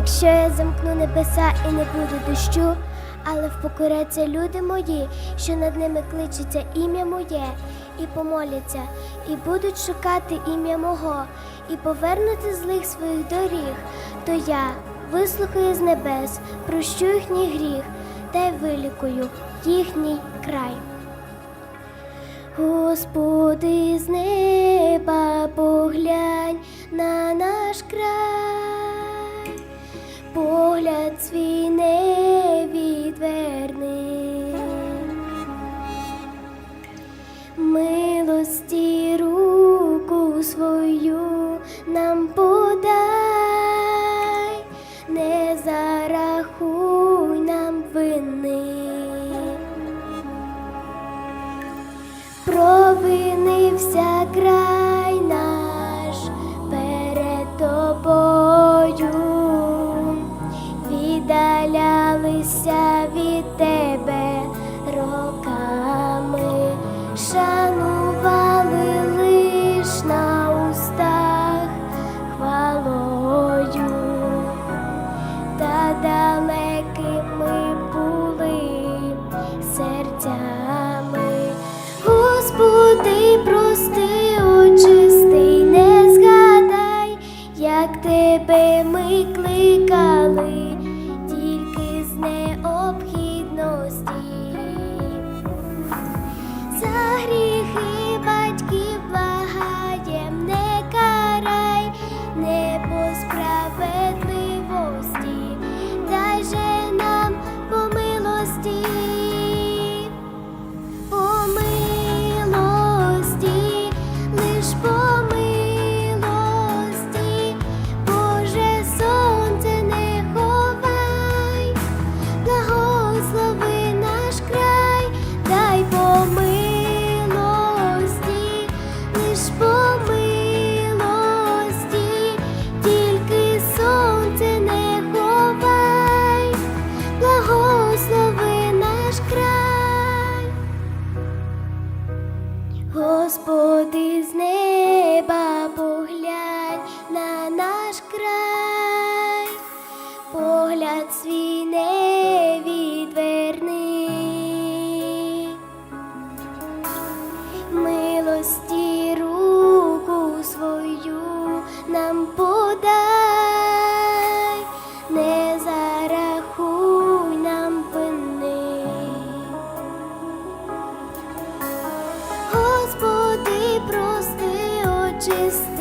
якщо я замкну небеса і не буду дощу, але впокоряться люди мої, що над ними кличеться ім'я моє, і помоляться, і будуть шукати ім'я мого, і повернути злих своїх доріг, то я вислухаю з небес, прощу їхній гріх та й вилікую їхній край. Господи з ним. just